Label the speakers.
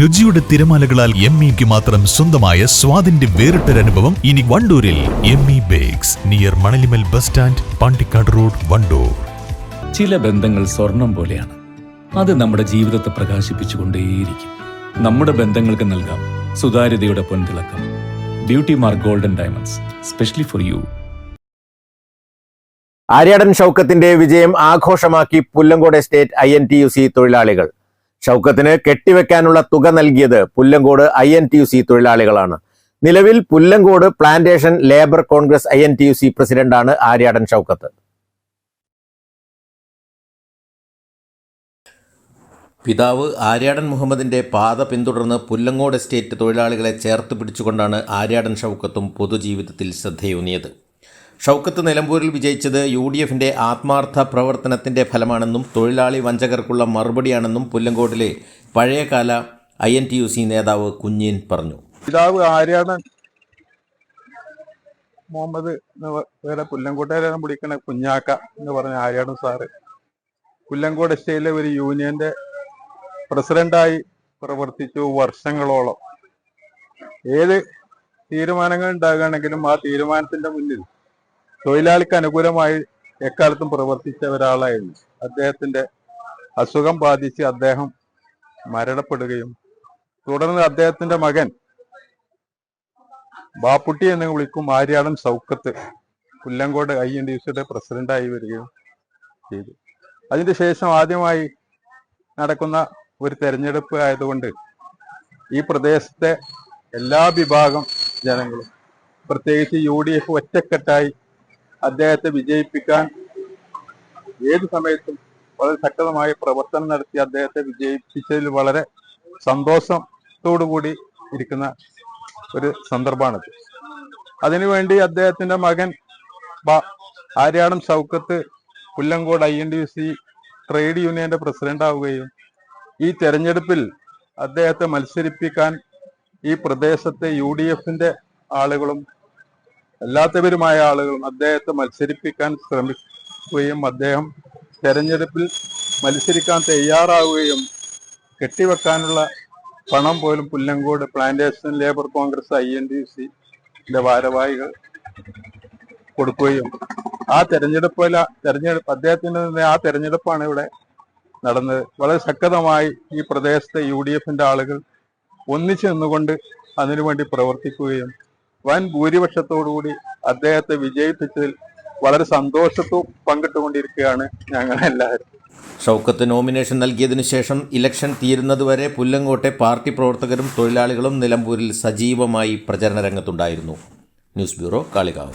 Speaker 1: രുചിയുടെ തിരമാലകളാൽ എം ഇക്ക് മാത്രം സ്വന്തമായ സ്വാദിന്റെ വേറിട്ടൊരനുഭവം ഇനി വണ്ടൂരിൽ M E bakes near Manalimal bus stand Pandikkad road Wandoor.
Speaker 2: ചില ബന്ധങ്ങൾ സ്വർണം പോലെയാണ്. അത് നമ്മുടെ ജീവിതത്തെ പ്രകാശിപ്പിച്ചുകൊണ്ടേയിരിക്കും. നമ്മുടെ ബന്ധങ്ങൾക്ക് നൽകാം സുതാര്യതയുടെ പൊൻതിളക്കം. Beauty mark golden diamonds specially for you
Speaker 3: Aryadan ഷൗക്കത്തിന്റെ വിജയം ആഘോഷമാക്കി Pullangode estate I N T U C തൊഴിലാളികൾ. ഷൗക്കത്തിന് കെട്ടിവെക്കാനുള്ള തുക നൽകിയത് Pullangode I N T U C തൊഴിലാളികളാണ്. നിലവിൽ Pullangode plantation labour Congress I N T U C പ്രസിഡന്റാണ് ആര്യാടൻ ഷൗക്കത്ത്. പിതാവ് ആര്യാടൻ മുഹമ്മദിന്റെ പാത പിന്തുടർന്ന് പുല്ലങ്ങോട് എസ്റ്റേറ്റ് തൊഴിലാളികളെ ചേർത്ത് പിടിച്ചുകൊണ്ടാണ് ആര്യാടൻ ഷൗക്കത്തും പൊതുജീവിതത്തിൽ ശ്രദ്ധയൂന്നിയത് ഷൗക്കത്ത് നിലമ്പൂരിൽ വിജയിച്ചത് യു ഡി എഫിന്റെ ആത്മാർത്ഥ പ്രവർത്തനത്തിന്റെ ഫലമാണെന്നും തൊഴിലാളി വഞ്ചകർക്കുള്ള മറുപടിയാണെന്നും പുല്ലങ്കോട്ടിലെ പഴയകാല I N T U C നേതാവ് കുഞ്ഞീൻ പറഞ്ഞു.
Speaker 4: പിതാവ് ആര്യാണ്? മുഹമ്മദ് വേറെ പുല്ലങ്കോട്ടയിലാണ് വിളിക്കണ കുഞ്ഞാക്ക എന്ന് പറഞ്ഞ ആര്യാണ് സാറ് പുല്ലങ്കോട് എസ്റ്റേറ്റിലെ ഒരു യൂണിയന്റെ പ്രസിഡന്റായി പ്രവർത്തിച്ചു വർഷങ്ങളോളം. ഏത് തീരുമാനങ്ങൾ ഉണ്ടാകുകയാണെങ്കിലും ആ തീരുമാനത്തിന്റെ മുന്നിൽ തൊഴിലാളിക്ക് അനുകൂലമായി എക്കാലത്തും പ്രവർത്തിച്ച ഒരാളായിരുന്നു. അദ്ദേഹത്തിന്റെ അസുഖം ബാധിച്ച് അദ്ദേഹം മരണപ്പെടുകയും തുടർന്ന് അദ്ദേഹത്തിന്റെ മകൻ ബാപ്പുട്ടി എന്ന് വിളിക്കും Aryadan Shoukath Pullangode I N D സിയുടെ പ്രസിഡന്റായി വരികയും ചെയ്തു. അതിനുശേഷം ആദ്യമായി നടക്കുന്ന ഒരു തെരഞ്ഞെടുപ്പ് ആയതുകൊണ്ട് ഈ പ്രദേശത്തെ എല്ലാ വിഭാഗം ജനങ്ങളും പ്രത്യേകിച്ച് യു ഡി എഫ് ഒറ്റക്കെട്ടായി അദ്ദേഹത്തെ വിജയിപ്പിക്കാൻ ഏത് സമയത്തും വളരെ ശക്തമായ പ്രവർത്തനം നടത്തി അദ്ദേഹത്തെ വിജയിപ്പിച്ചതിൽ വളരെ സന്തോഷത്തോടു കൂടി ഇരിക്കുന്ന ഒരു സന്ദർഭമാണിത്. അതിനുവേണ്ടി അദ്ദേഹത്തിന്റെ മകൻ Aryadan Shoukath Pullangode I N D C trade യൂണിയന്റെ പ്രസിഡന്റ് ആവുകയും ഈ തെരഞ്ഞെടുപ്പിൽ അദ്ദേഹത്തെ മത്സരിപ്പിക്കാൻ ഈ പ്രദേശത്തെ യു ഡി എഫിന്റെ ആളുകളും അല്ലാത്തവരുമായ ആളുകളും അദ്ദേഹത്തെ മത്സരിപ്പിക്കാൻ ശ്രമിക്കുകയും അദ്ദേഹം തെരഞ്ഞെടുപ്പിൽ മത്സരിക്കാൻ തയ്യാറാവുകയും കെട്ടിവെക്കാനുള്ള പണം പോലും Pullangode plantation labour Congress I N D സിന്റെ ഭാരവാഹികൾ കൊടുക്കുകയും ആ തെരഞ്ഞെടുപ്പില തെരഞ്ഞെടുപ്പ് അദ്ദേഹത്തിന് തന്നെ ആ തെരഞ്ഞെടുപ്പാണ് ഇവിടെ നടന്നത്. വളരെ ശക്തമായി ഈ പ്രദേശത്തെ യു ഡി എഫിന്റെ ആളുകൾ ഒന്നിച്ചു നിന്നുകൊണ്ട് അതിനുവേണ്ടി പ്രവർത്തിക്കുകയും വൻ ഭൂരിപക്ഷത്തോടുകൂടി അദ്ദേഹത്തെ വിജയിപ്പിച്ചതിൽ വളരെ സന്തോഷത്തും പങ്കിട്ടുകൊണ്ടിരിക്കുകയാണ് ഞങ്ങളെല്ലാവരും.
Speaker 3: ഷൗക്കത്ത് നോമിനേഷൻ നൽകിയതിനു ശേഷം ഇലക്ഷൻ തീരുന്നതുവരെ പുല്ലങ്കോട്ടെ പാർട്ടി പ്രവർത്തകരും തൊഴിലാളികളും നിലമ്പൂരിൽ സജീവമായി പ്രചരണ രംഗത്തുണ്ടായിരുന്നു. News bureau Kalikavu.